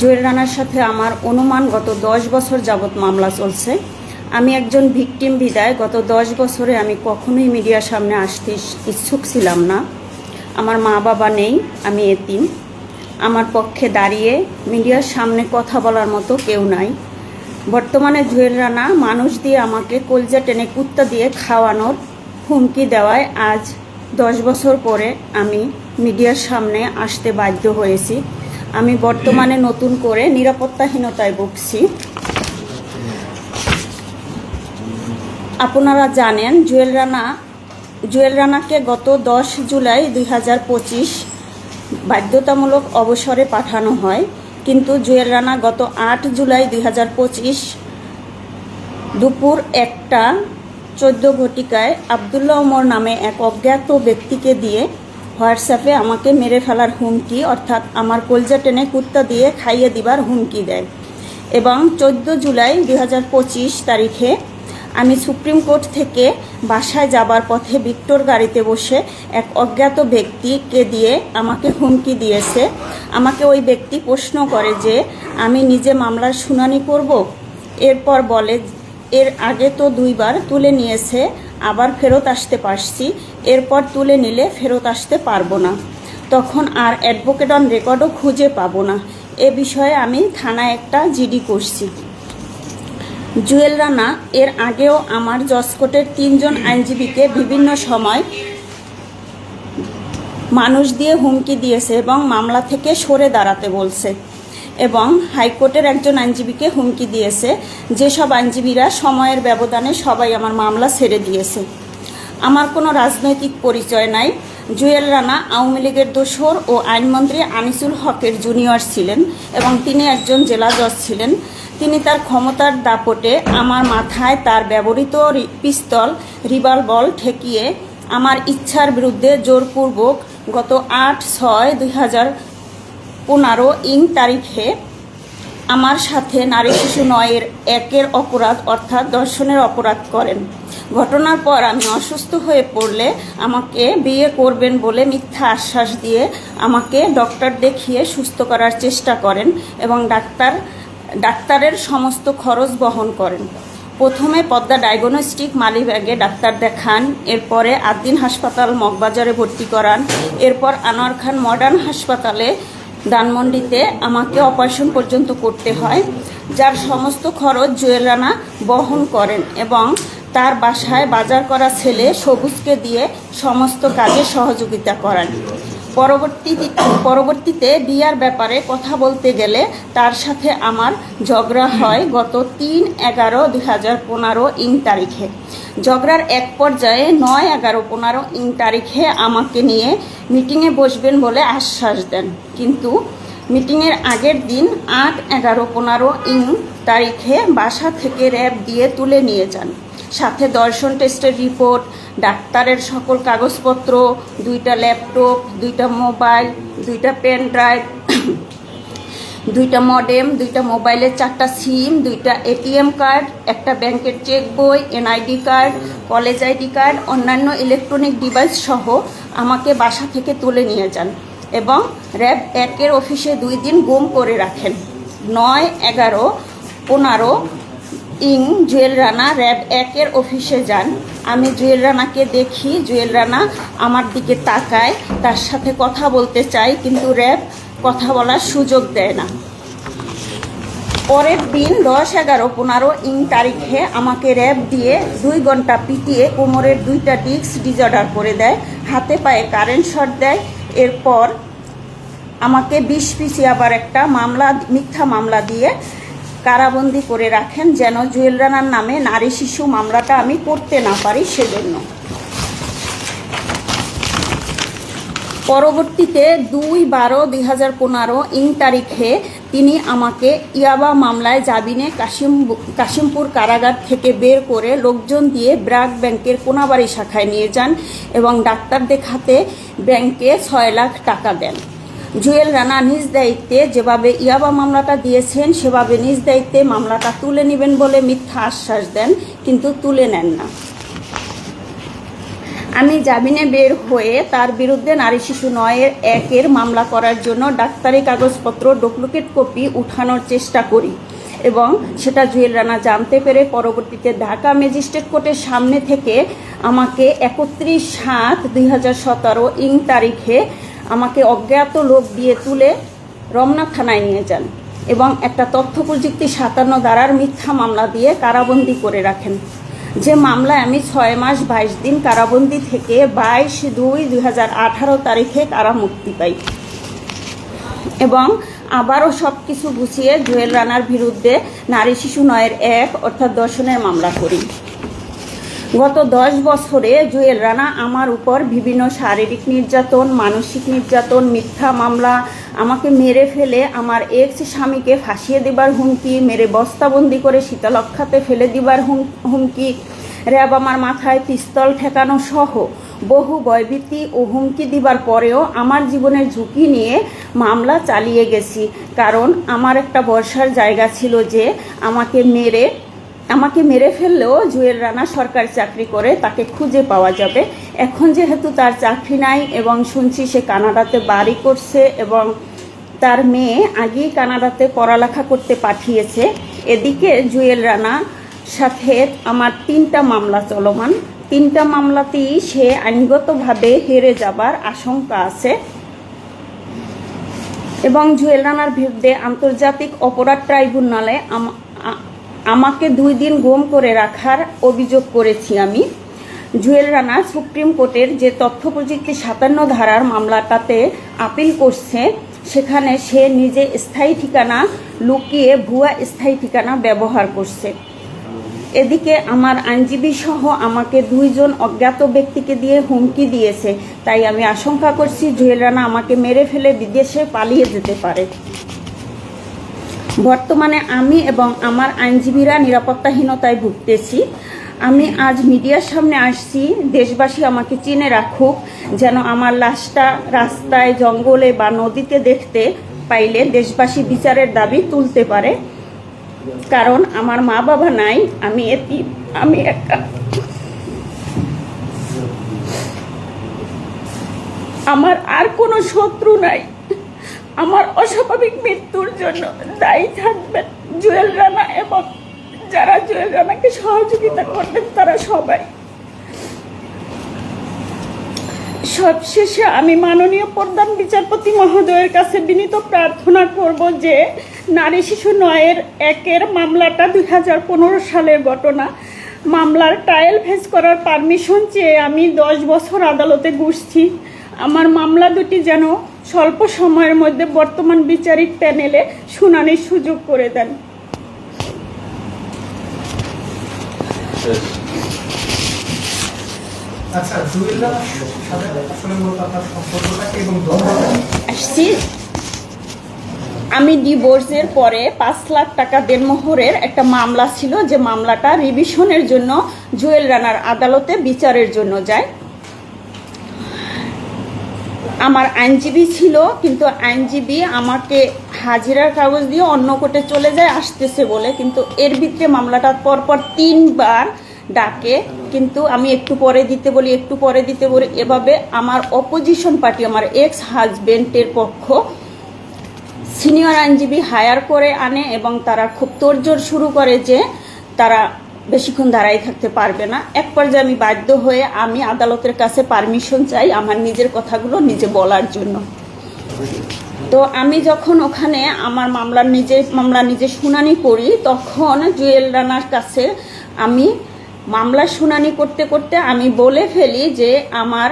জুয়েল রানার সাথে আমার অনুমান গত দশ বছর যাবৎ মামলা চলছে। আমি একজন ভিকটিম বিদায়। গত দশ বছরে আমি কখনোই মিডিয়ার সামনে আসতে ইচ্ছুক ছিলাম না। আমার মা বাবা নেই, আমি এতিম। আমার পক্ষে দাঁড়িয়ে মিডিয়ার সামনে কথা বলার মতো কেউ নাই। বর্তমানে জুয়েল রানা মানুষ দিয়ে আমাকে কলজা টেনে কুত্তা দিয়ে খাওয়ানোর হুমকি দেওয়ায় আজ দশ বছর পরে আমি মিডিয়ার সামনে আসতে বাধ্য হয়েছি। আমি বর্তমানে নতুন করে নিরাপত্তাহীনতায় ভুগছি। আপনারা জানেন, জুয়েল রানা, জুয়েল রানাকে গত দশ জুলাই দুই হাজার পঁচিশ বাধ্যতামূলক অবসরে পাঠানো হয়। কিন্তু জুয়েল রানা গত আট জুলাই দুই হাজার পঁচিশ দুপুর একটা চোদ্দ ঘটিকায় আবদুল্লাহ ওমর নামে এক অজ্ঞাত ব্যক্তিকে দিয়ে হোয়াটসঅ্যাপে আমাকে মেরে ফেলার হুমকি, অর্থাৎ আমার কলজা টেনে কুত্তা দিয়ে খাইয়ে দিবার হুমকি দেয়। এবং চোদ্দ জুলাই দুই হাজার পঁচিশ তারিখে আমি সুপ্রিম কোর্ট থেকে বাসায় যাবার পথে ভিক্টোর গাড়িতে বসে এক অজ্ঞাত ব্যক্তিকে দিয়ে আমাকে হুমকি দিয়েছে। আমাকে ওই ব্যক্তি প্রশ্ন করে যে, আমি নিজে মামলার শুনানি করব? এরপর বলে এর আগে তো দুইবার তুলে নিয়েছে, আবার ফেরত আসতে পারছি। এরপর তুলে নিলে ফেরত আসতে পারব না। তখন আর অ্যাডভোকেট অন রেকর্ডও খুঁজে পাবো না। এ বিষয়ে আমি থানায় একটা জিডি করছি। জুয়েল রানা, এর আগেও আমার জসকোটের তিনজন আইনজীবীকে বিভিন্ন সময় মানুষ দিয়ে হুমকি দিয়েছে এবং মামলা থেকে সরে দাঁড়াতে বলছে। এবং হাইকোর্টের একজন আইনজীবীকে হুমকি দিয়েছে। যেসব আইনজীবীরা সময়ের ব্যবধানে সবাই আমার মামলা ছেড়ে দিয়েছে। আমার কোনো রাজনৈতিক পরিচয় নাই। জুয়েল রানা আওয়ামী লীগের দোসর ও আইনমন্ত্রী আনিসুল হকের জুনিয়র ছিলেন এবং তিনি একজন জেলা জজ ছিলেন। তিনি তার ক্ষমতার দাপটে আমার মাথায় তার ব্যবহৃত পিস্তল রিভলবল ঠেকিয়ে আমার ইচ্ছার বিরুদ্ধে জোরপূর্বক গত আট ছয় দুই হাজার পনেরো ইং তারিখে আমার সাথে নারী শিশু নয়ের একের অপরাধ অর্থাৎ দর্শনের অপরাধ করেন। ঘটনার পর আমি অসুস্থ হয়ে পড়লে আমাকে বিয়ে করবেন বলে মিথ্যা আশ্বাস দিয়ে আমাকে ডক্টর দেখিয়ে সুস্থ করার চেষ্টা করেন এবং ডাক্তার, ডাক্তারের সমস্ত খরচ বহন করেন। প্রথমে পদ্মা ডায়াগনস্টিক মালিব্যাগে ডাক্তার দেখান, এরপরে আদ্দিন হাসপাতাল মগবাজারে ভর্তি করান, এরপর আনোয়ার খান মডার্ন হাসপাতালে ধানমন্ডিতে আমাকে অপারেশন পর্যন্ত করতে হয়। যার সমস্ত খরচ জুয়েল রানা বহন করেন এবং তার বাসায় বাজার করা ছেলে সবুজকে দিয়ে সমস্ত কাজে সহযোগিতা করান। পরবর্তী পরবর্তীতে বিয়ার ব্যাপারে কথা বলতে গেলে তার সাথে আমার ঝগড়া হয় গত তিন এগারো দুই হাজার পনেরো ইং তারিখে। ঝগড়ার এক পর্যায়ে নয় এগারো পনেরো ইং তারিখে আমাকে নিয়ে মিটিংয়ে বসবেন বলে আশ্বাস দেন। কিন্তু মিটিংয়ের আগের দিন আট এগারো পনেরো ইং তারিখে বাসা থেকে র্যাব দিয়ে তুলে নিয়ে যান। সাথে দর্শন টেস্টের রিপোর্ট ডাক্তারের সকল কাগজপত্র, দুইটা ল্যাপটপ দুইটা মোবাইল দুইটা পেন ড্রাইভ দুইটা মডেম দুইটা মোবাইলের চারটা সিম দুইটা এটিএম কার্ড একটা ব্যাংকের চেক বই NID card college ID card অন্যান্য ইলেকট্রনিক ডিভাইস সহ আমাকে বাসা থেকে তুলে নিয়ে যান এবং র্যাব একের অফিসে দুই দিন গুম করে রাখেন। নয়, এগারো, পনেরো ইং, জুয়েল রানা, র্যাব একের অফিসে যান। আমি জুয়েল রানাকে দেখি। জুয়েল রানা আমার দিকে তাকায়, তার সাথে কথা বলতে চাই, কিন্তু র্যাব কথা বলার সুযোগ দেয় না। পরের দিন দশ এগারো পনেরো ইং তারিখে আমাকে র্যাব দিয়ে দুই ঘণ্টা পিটিয়ে কোমরের দুইটা ডিস্ক ডিজর্ডার করে দেয়, হাতে পায়ে কারেন্ট শট দেয়। এরপর আমাকে বিষ পিসি আবার একটা মামলা, মিথ্যা মামলা দিয়ে কারাবন্দি করে রাখেন যেন জুয়েল রানার নামে নারী শিশু মামলাটা আমি করতে না পারি সেজন্য। পরবর্তীতে দুই বারো দুই হাজার পনেরো ইং তারিখে তিনি আমাকে ইয়াবা মামলায় জামিনে কাশিম কাশিমপুর কারাগার থেকে বের করে লোকজন দিয়ে ব্রাক ব্যাংকের কোনাবাড়ি শাখায় নিয়ে যান এবং ডাক্তার দেখাতে ব্যাংকে ছয় লাখ টাকা দেন। জুয়েল রানা নিজ দায়িত্বে যেভাবে ইয়াবা মামলাটা দিয়েছেন, সেভাবে নিজ দায়িত্বে মামলাটা তুলে নেবেন বলে মিথ্যা আশ্বাস দেন, কিন্তু তুলে নেন না। আমি জামিনে বের হয়ে তার বিরুদ্ধে নারী শিশু নয়ের একের মামলা করার জন্য ডাক্তারি কাগজপত্র, ডুপ্লিকেট কপি উঠানোর চেষ্টা করি এবং সেটা জুয়েল রানা জানতে পেরে পরবর্তীতে ঢাকা ম্যাজিস্ট্রেট কোর্টের সামনে থেকে আমাকে একত্রিশ সাত দুই হাজার সতেরো ইং তারিখে আমাকে অজ্ঞাত লোক দিয়ে তুলে রমনা থানায় নিয়ে যান এবং একটা তথ্য প্রযুক্তি সাতান্ন দ্বারার মিথ্যা মামলা দিয়ে কারাবন্দি করে রাখেন। যে মামলায় আমি ছয় মাস বাইশ দিন কারাবন্দি থেকে বাইশ দুই দুই হাজার আঠারো তারিখে কারা মুক্তি পাই। এবং আবারও সব কিছু গুছিয়ে জুয়েল রানার বিরুদ্ধে নারী শিশু নয়ের এক অর্থাৎ দর্শনের মামলা করি। গত দশ বছরে জুয়েল রানা আমার উপর বিভিন্ন শারীরিক নির্যাতন, মানসিক নির্যাতন, মিথ্যা মামলা আমাকে মেরে ফেলে, আমার এক্স স্বামীকে ফাঁসিয়ে দেবার হুমকি, মেরে বস্তাবন্দি করে শীতলক্ষাতে ফেলে দিবার হুম- হুমকি, র্যাব আমার মাথায় পিস্তল ঠেকানো সহ বহু ভয়ভীতি ও হুমকি দিবার পরেও আমার জীবনের ঝুঁকি নিয়ে মামলা চালিয়ে গেছি। কারণ আমার একটা বর্ষার জায়গা ছিল যে আমাকে মেরে আমাকে মেরে ফেললেও জুয়েল রানা সরকারি চাকরি করে, তাকে খুঁজে পাওয়া যাবে। এখন যেহেতু তার চাকরি নাই এবং শুনছি সে কানাডাতে বাড়ি করছে এবং তার মেয়ে আগেই কানাডাতে পড়ালেখা করতে পাঠিয়েছে, এদিকে জুয়েল রানা সাথে আমার তিনটা মামলা চলমান। তিনটা মামলাতেই সে আইনগতভাবে হেরে যাবার আশঙ্কা আছে। এবং জুয়েল রানার বিরুদ্ধে আন্তর্জাতিক অপরাধ ট্রাইব্যুনালে আমাকে দুই দিন গুম করে রাখার অভিযোগ করেছি আমি। জুয়েল রানা সুপ্রিম কোর্টের যে তথ্য প্রযুক্তি সাতান্ন ধারার মামলাটাতে আপিল করছে, সেখানে সে নিজে স্থায়ী ঠিকানা লুকিয়ে ভুয়া স্থায়ী ঠিকানা ব্যবহার করছে। এদিকে আমার আইনজীবী সহ আমাকে দুইজন অজ্ঞাত ব্যক্তিকে দিয়ে হুমকি দিয়েছে, তাই আমি আশঙ্কা করছি জুয়েল রানা আমাকে মেরে ফেলে বিদেশে পালিয়ে যেতে পারে। বর্তমানে আমি এবং আমার আইনজীবীরা নিরাপত্তাহীনতায় ভুগতেছি। আমি আজ মিডিয়ার সামনে আসছি, দেশবাসী আমাকে চিনে রাখুক, যেন আমার লাশটা রাস্তায়, জঙ্গলে বা নদীতে দেখতে পাইলে দেশবাসী বিচারের দাবি তুলতে পারে। কারণ আমার মা বাবা নাই, আমি এটি আমি একটা আমার আর কোনো শত্রু নাই। আমার অস্বাভাবিক মৃত্যুর জন্য দায়ী থাকবেন জুয়েল রানা এবং যারা জুয়েল রানাকে সহযোগিতা করবেন তারা সবাই। সবশেষে আমি মাননীয় প্রধান বিচারপতি মহোদয়ের কাছে বিনীত প্রার্থনা করব যে নারী শিশু নয়ের একের মামলাটা দুই হাজার পনেরো সালের ঘটনা। মামলার ট্রায়াল ফেস করার পারমিশন চেয়ে আমি দশ বছর আদালতে ঘুরছি আমার মামলা দুটি যেন স্বল্প সময়ের মধ্যে বর্তমান বিচারিক প্যানেলে শুনানির সুযোগ করে দেন। আচ্ছা? আসছি। আমি ডিভোর্সের পরে পাঁচ লাখ টাকা দেনমোহরের একটা মামলা ছিল যে মামলাটা রিভিশনের জন্য জুয়েল রানার আদালতে বিচারের জন্য যায়। আমার আইনজীবী ছিল, কিন্তু আইনজীবী আমাকে হাজিরার কাগজ দিয়ে অন্য কোর্টে চলে যায়, আসতেছে বলে। কিন্তু এর ভিতরে মামলাটা পরপর তিনবার ডাকে। কিন্তু আমি একটু পরে দিতে বলি, একটু পরে দিতে বলি, এভাবে আমার অপোজিশন পার্টি আমার এক্স হাজবেন্ডের পক্ষ সিনিয়র আইনজীবী হায়ার করে আনে এবং তারা খুব তোড়জোড় শুরু করে যে তারা বেশিক্ষণ দাঁড়াই থাকতে পারবে না। এক পর্যায়ে আমি বাধ্য হয়ে আমি আদালতের কাছে পারমিশন চাই আমার নিজের কথাগুলো নিজে বলার জন্য। তো আমি যখন ওখানে আমার মামলার নিজে মামলা নিজে শুনানি করি, তখন জুয়েল রানার কাছে আমি মামলা শুনানি করতে করতে আমি বলে ফেলি যে আমার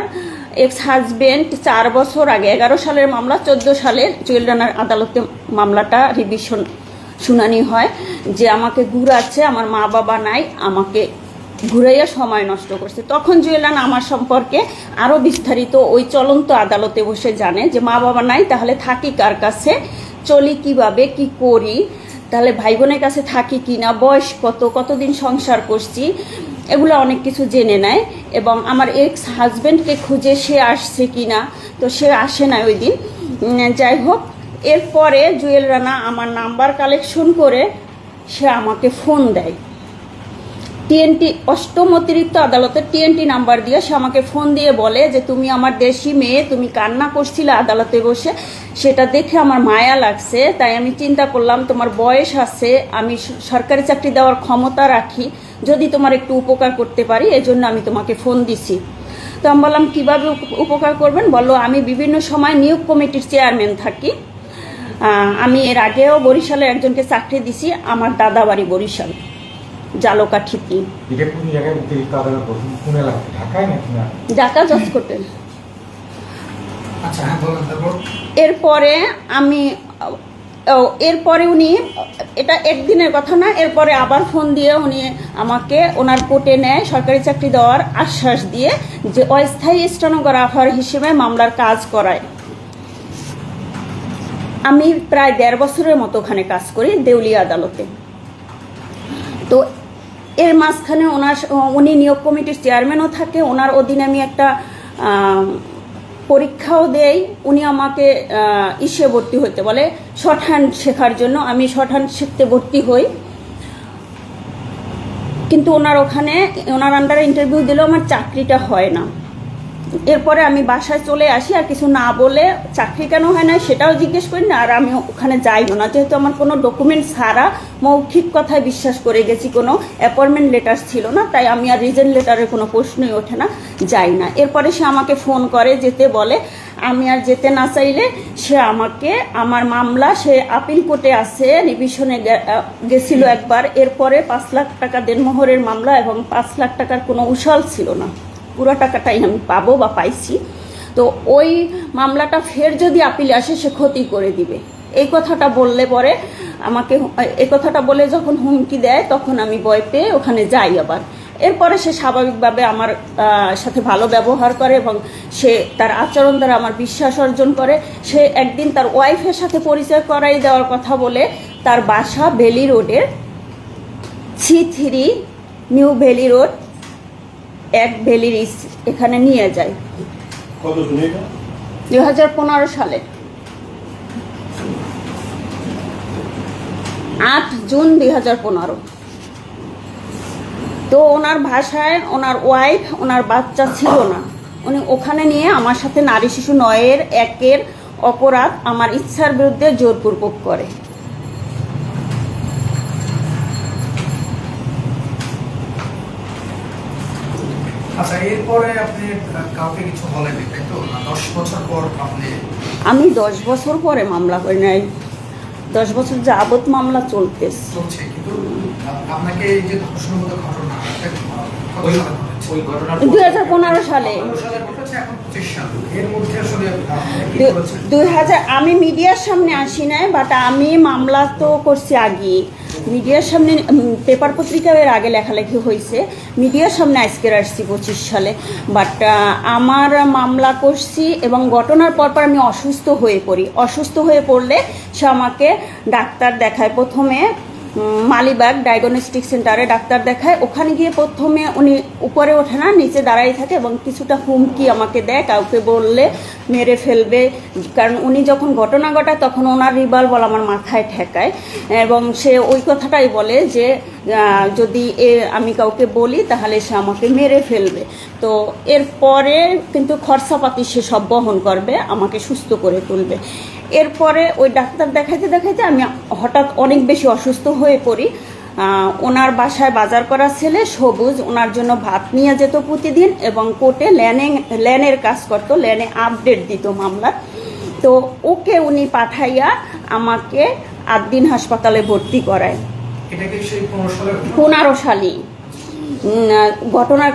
এক্স হাজবেন্ড চার বছর আগে, এগারো সালের মামলা, চোদ্দ সালের জুয়েল রানার আদালতে মামলাটা রিভিশন শুনানি হয় যে আমাকে ঘুরাচ্ছে আমার মা বাবা নাই, আমাকে ঘুরাইয়া সময় নষ্ট করছে। তখন জুয়েলান আমার সম্পর্কে আরও বিস্তারিত ওই চলন্ত আদালতে বসে জানে যে মা বাবা নাই, তাহলে থাকি কার কাছে, চলি কীভাবে, কি করি, তাহলে ভাই বোনের কাছে থাকি কি না বয়স কত, কতদিন সংসার করছি, এগুলো অনেক কিছু জেনে নেয় এবং আমার এক্স হাজব্যান্ডকে খুঁজে সে আসছে কি না তো সে আসে না ওই দিন। যাই হোক এরপরে জুয়েল রানা আমার নাম্বার কালেকশন করে সে আমাকে ফোন দেয়। টিএনটি অষ্টম অতিরিক্ত আদালতে টিএনটি নাম্বার দিয়ে সে আমাকে ফোন দিয়ে বলে যে, তুমি আমার দেশি মেয়ে, তুমি কান্না করছিলে আদালতে বসে। সেটা দেখে আমার মায়া লাগছে, তাই আমি চিন্তা করলাম, তোমার বয়স আছে, আমি সরকারি চাকরি দেওয়ার ক্ষমতা রাখি। যদি তোমার একটু উপকার করতে পারি, এজন্য আমি তোমাকে ফোন দিছি। তো আমি বললাম, কীভাবে উপ- উপকার করবেন? বলল, আমি বিভিন্ন সময় নিয়োগ কমিটির চেয়ারম্যান থাকি। আমি এর আগেও বরিশালে একজনকে চাকরি দিছি আমার দাদা বাড়ি বরিশাল জালোকাঠিতে ঢাকা জজ কোর্টে আচ্ছা হ্যাঁ বলেন তারপর। এরপরে আমি ও, এরপরে উনি এটা একদিনের কথা না এরপরে আবার ফোন দিয়ে উনি আমাকে ওনার কোর্টে নেয় সরকারি চাকরি দেওয়ার আশ্বাস দিয়ে যে অস্থায়ী স্টেনোগ্রাফার হিসেবে মামলার কাজ করায়। আমি প্রায় দেড় বছরের মতো ওখানে কাজ করি দেউলিয়া আদালতে। তো এর মাঝখানে ওনার উনি নিয়োগ কমিটির চেয়ারম্যানও থাকে, ওনার অধীনে আমি একটা পরীক্ষাও দেই। উনি আমাকে ইসে ভর্তি হইতে বলে, শর্ট হ্যান্ড শেখার জন্য। আমি শর্ট হ্যান্ড শিখতে ভর্তি হই। কিন্তু ওনার ওখানে, ওনার আন্ডারে ইন্টারভিউ দিলেও আমার চাকরিটা হয় না। এরপরে আমি বাসায় চলে আসি, আর কিছু না বলে চাকরি কেন হয় না সেটাও জিজ্ঞেস করি না, আর আমি ওখানে যাইও না। যেহেতু আমার কোনো ডকুমেন্ট ছাড়া মৌখিক কথায় বিশ্বাস করে গেছি, কোনো অ্যাপয়েন্টমেন্ট লেটার ছিল না, তাই আমি আর রিজেন্ট লেটারের কোনো প্রশ্নই ওঠে না, যাই না। এরপরে সে আমাকে ফোন করে, যেতে বলে, আমি আর যেতে না চাইলে সে আমাকে, আমার মামলা, সে আপিল কোর্টে আছে রিভিশনে গেছিল একবার, এরপরে পাঁচ লাখ টাকা দেনমোহরের মামলা এবং পাঁচ লাখ টাকার কোনো উশাল ছিল না। পুরো টাকাটাই আমি পাবো বা পাইছি। তো ওই মামলাটা ফের যদি আপিলে আসে, সে ক্ষতি করে দিবে। এই কথাটা বললে পরে আমাকে এই কথাটা বলে যখন হুমকি দেয়, তখন আমি ভয় পেয়ে ওখানে যাই আবার। এরপরে সে স্বাভাবিকভাবে আমার সাথে ভালো ব্যবহার করে এবং সে তার আচরণ দ্বারা আমার বিশ্বাস অর্জন করে। সে একদিন তার ওয়াইফের সাথে পরিচয় করাই দেওয়ার কথা বলে তার বাসা বেলি রোডের C three new valley road এক ভ্যালির এখানে নিয়ে যায়। দুই হাজার পনেরো সালে। আট জুন দুই হাজার পনেরো। তো ওনার ভাষায় ওনার ওয়াইফ ওনার বাচ্চা ছিল না। উনি ওখানে নিয়ে আমার সাথে নারী শিশু নয়ের একের অপরাধ আমার ইচ্ছার বিরুদ্ধে জোরপূর্বক করে। আচ্ছা এরপরে আপনি কাউকে কিছু বলেনি তাই তো? দশ বছর পর আপনি আমি দশ বছর পরে মামলা করি নাই। দশ বছর যাবত মামলা চলতেছে। চলছে কিন্তু আপনাকে এই যে ঘটনা দুই হাজার পনেরো সালে। দুই হাজার আমি মিডিয়ার সামনে আসি নাই বাট আমি মামলা তো করছি আগে মিডিয়ার সামনে পেপার পত্রিকা এর আগে লেখালেখি হয়েছে মিডিয়ার সামনে আজকের আসছি পঁচিশ সালে। বাট আমার মামলা করছি এবং ঘটনার পরপর পর আমি অসুস্থ হয়ে পড়ি। অসুস্থ হয়ে পড়লে সে আমাকে ডাক্তার দেখায় প্রথমে। মালিবাগ ডায়াগনস্টিক সেন্টারে ডাক্তার দেখায়। ওখানে গিয়ে প্রথমে উনি উপরে ওঠে না, নিচে দাঁড়াই থাকে এবং কিছুটা হুমকি আমাকে দেয়, কাউকে বললে মেরে ফেলবে। কারণ উনি যখন ঘটনা ঘটায়, তখন ওনার রিভলভার আমার মাথায় ঠেকায় এবং সে ওই কথাটাই বলে যে যদি এ, আমি কাউকে বলি, তাহলে সে আমাকে মেরে ফেলবে। তো এরপরে কিন্তু খরচাপাতি সে সব বহন করবে, আমাকে সুস্থ করে তুলবে। এরপরে ওই ডাক্তার দেখাইতে দেখাইতে আমি হঠাৎ অনেক বেশি অসুস্থ হয়ে পড়ি। ওনার বাসায় বাজার করা ছেলে সবুজ ওনার জন্য ভাত নিয়ে যেত প্রতিদিন এবং কোর্টে ল্যানে ল্যানের কাজ করতো ল্যানে আপডেট দিত মামলার তো ওকে উনি পাঠাইয়া আমাকে আট দিন হাসপাতালে ভর্তি করায়। পনেরো সালের ঘটনা? পনেরো সালে উম, আহ, ঘটনার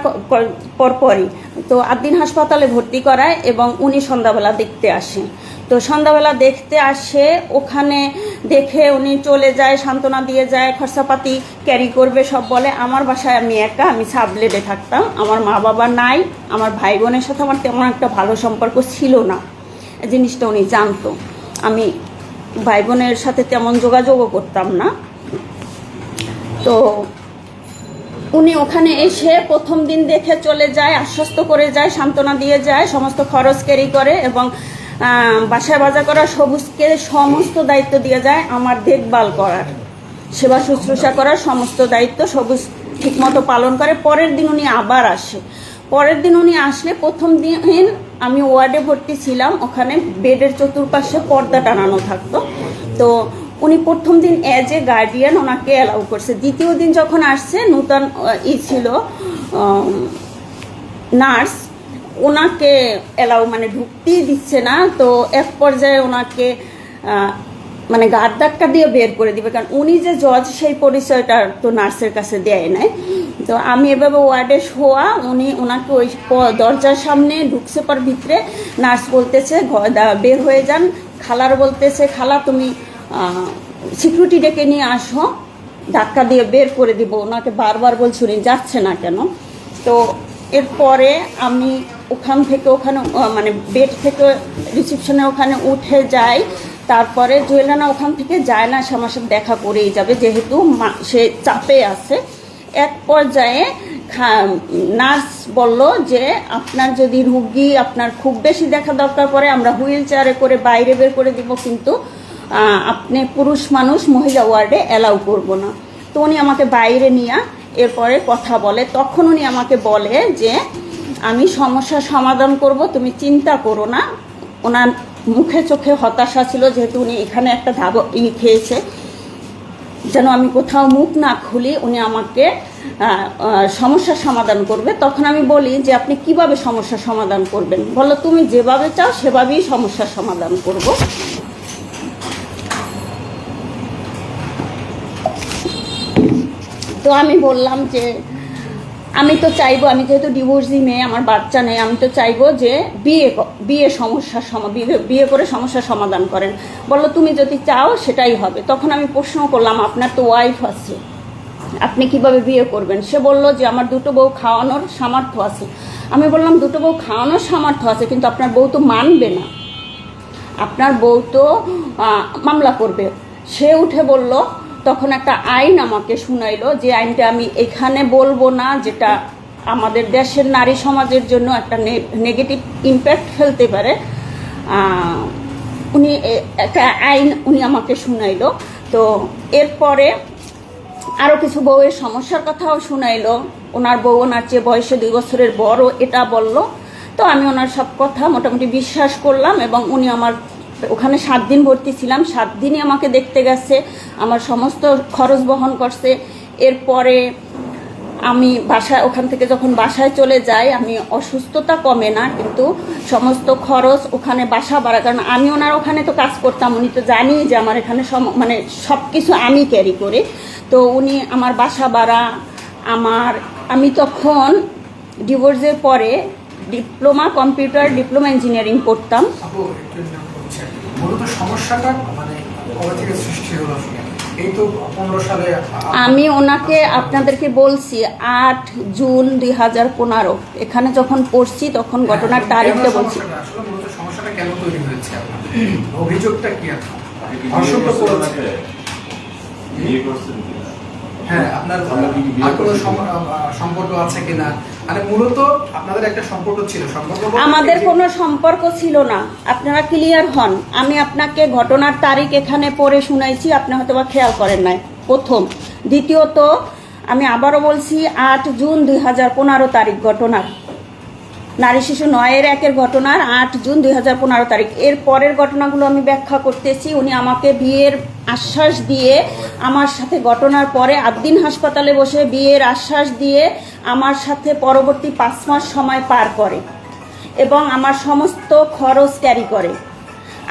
পরপরই। তো আদিন হাসপাতালে ভর্তি করায় এবং উনি সন্ধ্যাবেলা দেখতে আসে। তো সন্ধ্যাবেলা দেখতে আসে, ওখানে দেখে উনি চলে যায়, সান্ত্বনা দিয়ে যায়, খরচাপাতি ক্যারি করবে, সব বলে, আমার বাসায় আমি একা, আমি সাবলেটে থাকতাম, আমার মা বাবা নাই, আমার ভাই বোনের সাথে আমার তেমন একটা ভালো সম্পর্ক ছিল না। জিনিসটা উনি জানতো। আমি ভাই বোনের সাথে তেমন যোগাযোগও করতাম না। তো উনি ওখানে এসে প্রথম দিন দেখে চলে যায়, আশ্বস্ত করে যায়, সান্ত্বনা দিয়ে যায়, সমস্ত খরচ ক্যারি করে এবং বাসায় বাজার করা সবুজকে সমস্ত দায়িত্ব দিয়ে যায় আমার দেখভাল করার। সেবা শুশ্রূষা করার সমস্ত দায়িত্ব সবুজ ঠিকমতো পালন করে। পরের দিন উনি আবার আসে। পরের দিন উনি আসলে প্রথম দিন আমি ওয়ার্ডে ভর্তি ছিলাম, ওখানে বেডের চতুর্পাশে পর্দা টানানো থাকতো। তো উনি প্রথম দিন অ্যাজ এ গার্ডিয়ান ওনাকে অ্যালাউ করছে। দ্বিতীয় দিন যখন আসছে, নূতন ই ছিল নার্স ওনাকে এলাও মানে ঢুকতেই দিচ্ছে না, তো এক পর্যায়ে ওনাকে মানে গার ধাক্কা দিয়ে বের করে দিবে। কারণ উনি যে জজ, সেই পরিচয়টা তো নার্সের কাছে দেয় নাই। তো আমি এভাবে ওয়ার্ডে শোয়া উনি ওনাকে ওই দরজার সামনে ঢুকছে পর ভিতরে, নার্স বলতেছে বের হয়ে যান। খালার বলতেছে, খালা, তুমি সিকিউরিটি ডেকে নিয়ে আসো। ধাক্কা দিয়ে বের করে দিব। ওনাকে বারবার বলছি, উনি যাচ্ছে না কেন? তো এরপরে আমি ওখান থেকে ওখানে মানে বেড থেকে রিসেপশনে ওখানে উঠে যায়। তারপরে জুয়েলানা ওখান থেকে যায় না আমার সাথে দেখা করেই যাবে, যেহেতু সে চাপে আছে। এক পর্যায়ে নার্স বলল যে, আপনার যদি রুগী আপনার খুব বেশি দেখা দরকার পড়ে, আমরা হুইল চেয়ারে করে বাইরে বের করে দিব, কিন্তু আপনি পুরুষ মানুষ, মহিলা ওয়ার্ডে অ্যালাউ করব না। তো উনি আমাকে বাইরে নিয়ে এরপরে কথা বলে। তখন উনি আমাকে বলে যে আমি সমস্যার সমাধান করব, তুমি চিন্তা করো না। ওনার মুখে চোখে হতাশা ছিল, যেহেতু উনি এখানে একটা ধাব ই খেয়েছে। যেন আমি কোথাও মুখ না খুলি, উনি আমাকে সমস্যার সমাধান করবে। তখন আমি বলি যে, আপনি কীভাবে সমস্যার সমাধান করবেন? বলো, তুমি যেভাবে চাও, সেভাবেই সমস্যার সমাধান করব। তো আমি বললাম যে আমি তো চাইব, আমি যেহেতু ডিভোর্সি মেয়ে, আমার বাচ্চা নেই, আমি তো চাইব যে বিয়ে বিয়ে সমস্যার সমা, বিয়ে করে সমস্যার সমাধান করেন। বলল, তুমি যদি চাও, সেটাই হবে। তখন আমি প্রশ্ন করলাম, আপনার তো ওয়াইফ আছে। আপনি কীভাবে বিয়ে করবেন? সে বলল যে, আমার দুটো বউ খাওয়ানোর সামর্থ্য আছে। আমি বললাম, দুটো বউ খাওয়ানোর সামর্থ্য আছে, কিন্তু আপনার বউ তো মানবে না। আপনার বউ তো মামলা করবে। সে উঠে বলল তখন একটা আইন আমাকে শুনাইলো যে আইনটা আমি এখানে বলব না, যেটা আমাদের দেশের নারী সমাজের জন্য একটা নেগেটিভ ইম্প্যাক্ট ফেলতে পারে। উনি একটা আইন উনি আমাকে শুনাইলো। তো এরপরে আরও কিছু বউয়ের সমস্যার কথাও শুনাইলো। ওনার বউ ওনার চেয়ে বয়সে দুই বছরের বড়, এটা বলল। তো আমি ওনার সব কথা মোটামুটি বিশ্বাস করলাম এবং উনি আমার ওখানে সাত দিন ভর্তি ছিলাম। সাত দিনই আমাকে দেখতে গেছে, আমার সমস্ত খরচ বহন করছে। এরপরে আমি বাসায়, ওখান থেকে যখন বাসায় চলে যাই, আমি অসুস্থতা কমে না, কিন্তু সমস্ত খরচ ওখানে বাসা বাড়া কারণ আমি ওনার ওখানে তো কাজ করতাম, উনি তো জানি যে আমার এখানে সম- মানে সব কিছু আমি ক্যারি করি। তো উনি আমার বাসা বাড়া আমার, আমি তখন ডিভোর্সের পরে ডিপ্লোমা কম্পিউটার ডিপ্লোমা ইঞ্জিনিয়ারিং করতাম আপু একটু নাম করছে মূলত সমস্যাটা মানে কবে থেকে সৃষ্টি হলো এই তো পনেরো সালে আমি ওনাকে আপনাদেরকে বলছি আট জুন দুই হাজার পনেরো। এখানে যখন পড়ছি তখন ঘটনার কেন তারিখটা বলছি। সমস্যাটা? আসলে মূলত সমস্যাটা কেন তৈরি হয়েছে অভিযোগটা কি আপনার হ্যাঁ আপনার আমরা কি বিয়ে আর কোনো করছি? সম- আহ, সম্পর্ক আছে কিনা? মানে মূলত আপনাদের একটা সম্পর্ক ছিল। সম্পর্ক আমাদের কোনো সম্পর্ক ছিল না। আপনারা ক্লিয়ার হন। আমি আপনাকে ঘটনার তারিখ এখানে পড়ে শুনাইছি আপনি হয়তো বা খেয়াল করেন নাই। প্রথম। দ্বিতীয়ত আমি আবারও বলছি আট জুন দুই হাজার পনেরো তারিখ ঘটনার নারী শিশু নয়ের একের ঘটনার আট জুন দুই হাজার পনেরো তারিখ। এর পরের ঘটনাগুলো আমি ব্যাখ্যা করতেছি। উনি আমাকে বিয়ের আশ্বাস দিয়ে আমার সাথে ঘটনার পরে আবদিন হাসপাতালে বসে বিয়ের আশ্বাস দিয়ে আমার সাথে পরবর্তী পাঁচ মাস সময় পার করে এবং আমার সমস্ত খরচ ক্যারি করে।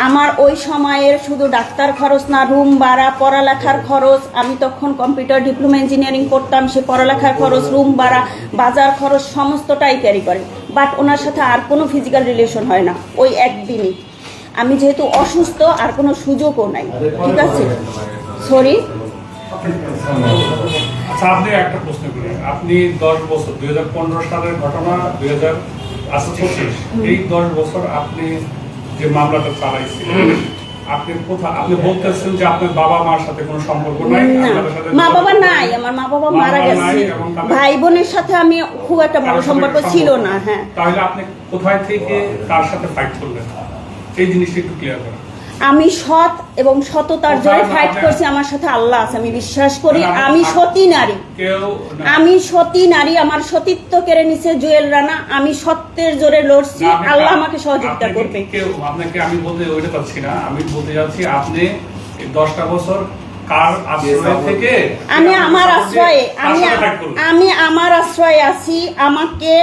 আমার ওই সময়ের শুধু ডাক্তার খরচ না, রুম ভাড়া, পড়ালেখার খরচ। আমি তখন কম্পিউটার ডিপ্লোমা ইঞ্জিনিয়ারিং করতাম, সে পড়ালেখার খরচ, রুম ভাড়া, বাজার খরচ, সমস্তটাই ক্যারি করে। বাট ওনার সাথে আর কোনো ফিজিক্যাল রিলেশন হয় না, ওই একদিনই। আমি যেহেতু অসুস্থ, আর কোনো সুযোগও নাই। ঠিক আছে? সরি আচ্ছা আপনি একটা প্রশ্ন করি। আপনি দশ বছর, দুই হাজার পনেরো সালের ঘটনা, দুই এই দশ বছর আপনি যে মামলাটা চালাইছিলেন আপনি কোথা আপনি বলতেছেন যে আপনার বাবা মার সাথে কোনো সম্পর্ক নাই মা বাবা নাই আমার মা বাবা মারা গেছে। ভাই বোনের সাথে আমি খুব একটা ভালো সম্পর্ক ছিল না হ্যাঁ। তাহলে আপনি কোথায় থেকে তার সাথে ফাইট করলেন? এই জিনিসটা একটু ক্লিয়ার করেন। আমি সৎ এবং সততার জোরে ফাইট করছি আমার সাথে আল্লাহ আছে আমি বিশ্বাস করি আমি সতী নারী। আমি সতী নারী আমার সতীত্ব কেড়ে নিছে জুয়েল রানা আমি সত্যের জোরে লড়ছি আল্লাহ আমাকে সহযোগিতা করবে। কেউ আপনাকে আমি বলতে ওইটা পাচ্ছি না আমি বলতে যাচ্ছি আপনি দশটা বছর কার আশ্রয় থেকে আমি আমার আশ্রয়ে আমি? আমি আমার আশ্রয়ে আছি আমাকে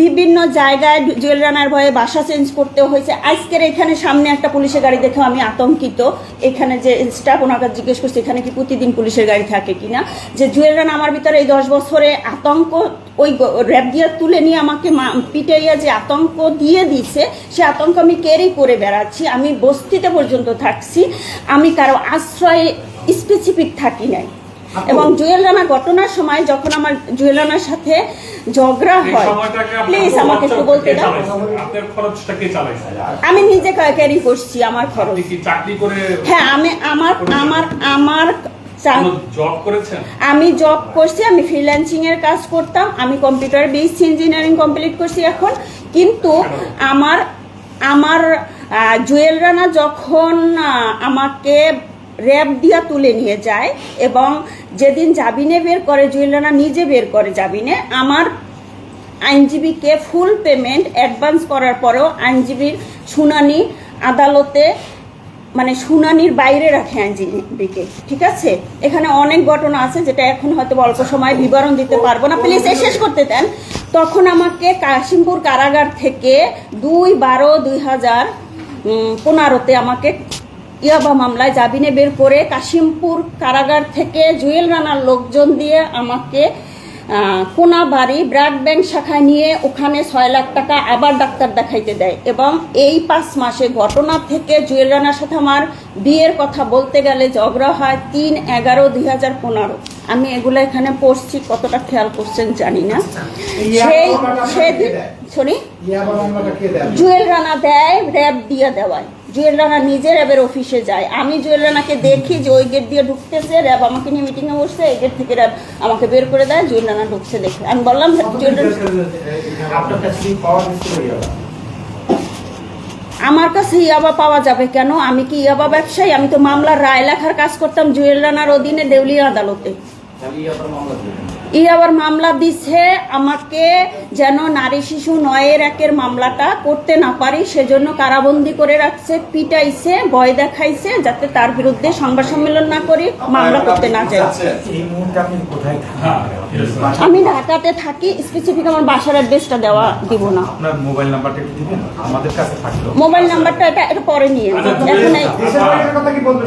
বিভিন্ন জায়গায় জুয়েল রানার ভয়ে বাসা চেঞ্জ করতে হয়েছে। আজকের এখানে সামনে একটা পুলিশের গাড়ি দেখে আমি আতঙ্কিত। এখানে যে স্টাফ ওনাকে জিজ্ঞেস করছে, এখানে কি প্রতিদিন পুলিশের গাড়ি থাকে কিনা? যে জুয়েল রানা আমার ভিতরে এই দশ বছরে আতঙ্ক, ওই র্যাব দিয়ে তুলে নিয়ে আমাকে পিটাইয়া যে আতঙ্ক দিয়ে দিছে, সে আতঙ্ক আমি ক্যারি করে বেড়াচ্ছি। আমি বস্তিতে পর্যন্ত থাকছি। আমি কারও আশ্রয়ে স্পেসিফিক থাকি নাই। এবং জুয়েল রানা ঘটনার সময় যখন আমার জুয়েল রানার সাথে ঝগড়া হয় প্লিজ আমাকে একটু বলতে দাও। আমি নিজে ক্যারি করছি আমার খরচ। হ্যাঁ আমি আমার আমার আমার আমি জব করছি আমি ফ্রিল্যান্সিং এর কাজ করতাম আমি কম্পিউটার বেসড ইঞ্জিনিয়ারিং কমপ্লিট করছি এখন। কিন্তু আমার আমার জুয়েল রানা যখন আমাকে র্যাব দিয়া তুলে নিয়ে যায় এবং যেদিন জাবিনে বের করে জুয়েল রানা নিজে বের করে জাবিনে আমার আইনজীবীকে ফুল পেমেন্ট অ্যাডভান্স করার পরেও আইনজীবীর শুনানি আদালতে মানে শুনানির বাইরে রাখে আইনজীবীকে, ঠিক আছে? এখানে অনেক ঘটনা আছে যেটা এখন হয়তো অল্প সময় বিবরণ দিতে পারব না। প্লিজ এই শেষ করতে দেন। তখন আমাকে কাশিমপুর কারাগার থেকে দুই বারো দুই হাজার পনেরোতে আমাকে ইয়াবা মামলায় জামিনে বের করে কাশিমপুর কারাগার থেকে জুয়েল রানার লোকজন দিয়ে আমাকে কোনাবাড়ি ব্লাড ব্যাংক শাখায় নিয়ে ওখানে ছয় লাখ টাকা আবার ডাক্তার দেখাইতে দেয় এবং এই পাঁচ মাসে ঘটনা থেকে জুয়েল রানার সাথে আমার বিয়ের কথা বলতে গেলে ঝগড়া হয় তিন এগারো দুই হাজার পনেরো। আমি এগুলো এখানে পড়ছি কতটা খেয়াল করছেন জানি না। সেই সেদিন দেয়? জুয়েল রানা দেয় র্যাব দিয়ে দেওয়ায়। জুয়েল রানা নিজে র্যাবের অফিসে যায়। আমি জুয়েল রানাকে দেখি যে ওই গেট দিয়ে ঢুকতেছে, র্যাব আমাকে নিয়ে মিটিংয়ে বসছে, এই গেট থেকে র্যাব আমাকে বের করে দেয়, জুয়েল রানা ঢুকছে দেখে। আমি বললাম আমার কাছে ইয়াবা পাওয়া যাবে কেন? আমি কি ইয়াবা ব্যবসায়ী? আমি তো মামলার রায় লেখার কাজ করতাম জুয়েল রানার অধীনে দেউলিয়া আদালতে। ই আবার মামলা দিছে আমাকে যেন নারী শিশু নয়ের একের মামলাটা করতে না পারি সেজন্য কারাবন্দি করে রাখছে পিটাইছে ভয় দেখাইছে যাতে তার বিরুদ্ধে সংবাদ সম্মেলন না করি মামলা করতে না চাই। এই মুহূর্তে আপনি কোথায় হ্যাঁ, আমি ঢাকাতে থাকি স্পেসিফিক আমার বাসার অ্যাড্রেসটা দেওয়া দিব না। মোবাইল নাম্বারটা একটু দিবেন? আমাদের কাছে থাকল। মোবাইল নাম্বারটা এটা এটা পরে নিয়ে আচ্ছা, এখন এই কথা কি বলবেন?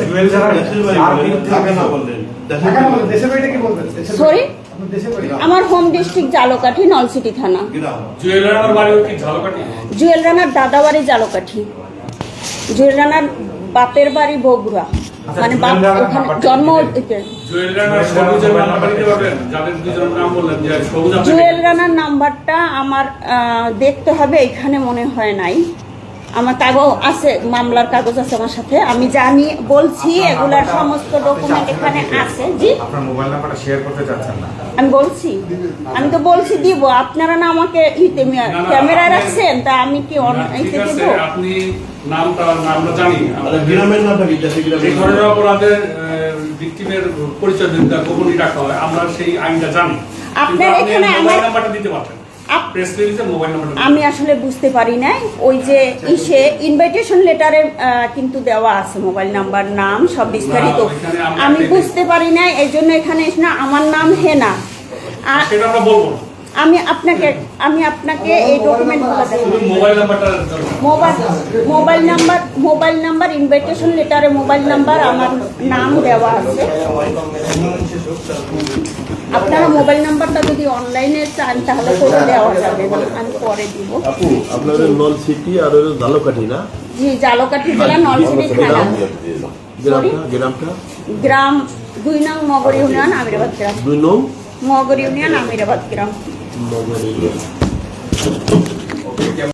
জুয়েল বাড়ি আমার হোম ডিস্ট্রিক্ট জালকাঠি নলসিটি থানা। বাড়ি জুয়েল রানার দাদাবাড়ি জালকাঠি। জুয়েল রানার বাপের বাড়ি বগুড়া। আচ্ছা, মানে বাপ ওখানে জন্ম জুয়েল রানার নাম্বারটা আমার দেখতে হবে এখানে মনে হয় নাই। আমার কাগজ আছে মামলার কাগজ আছে আমার সাথে। আমি জানি বলছি এগুলার সমস্ত ডকুমেন্ট এখানে আছে জি। আপনার মোবাইল নাম্বারটা শেয়ার করতে চাচ্ছেন না? আমি বলছি আমি তো বলছি দিব আপনারা না আমাকে ইতে ক্যামেরায় রাখছেন তা আমি কি অন ইতে দেবো? আপনি নামটা আমরা জানি। আমাদের গ্রামের নামটা কি দেশে এই গ্রামের ধরনের অপরাধের ভিকটিমের পরিচয় দিতে গোপনই রাখা হয় আমরা সেই আইনটা জানি। আপনার এখানে আমার- নাম্বারটা দিতে পারতেন আমি আসলে বুঝতে পারি নাই। ওই যে ইসে ইনভাইটেশন লেটারে কিন্তু দেওয়া আছে মোবাইল নাম্বার নাম সব বিস্তারিত। আমি বুঝতে পারি নাই এই জন্য এখানে না আমার নাম হেনা। সেটা আমরা বলব আমি আপনাকে আমি আপনাকে এই ডকুমেন্টগুলো মোবাইল নাম্বারটা mobile mobile number mobile number invitation লেটারে mobile number আমার নাম দেওয়া আছে। আপনারা মোবাইল নাম্বারটা যদি অনলাইনে চান তাহলে করে দেওয়া যাবে। আমি পরে দিব। আপু আপনাদের নল সিটি আর হলো ঝালকাঠি না? জি জালকাঠি জেলা নলছিটি থানা। গ্রামটা গ্রামটা? গ্রাম দুই নং মগর ইউনিয়ন আমিরাবাদ গ্রাম। দুই নং? মগর ইউনিয়ন আমিরাবাদ গ্রাম। মগর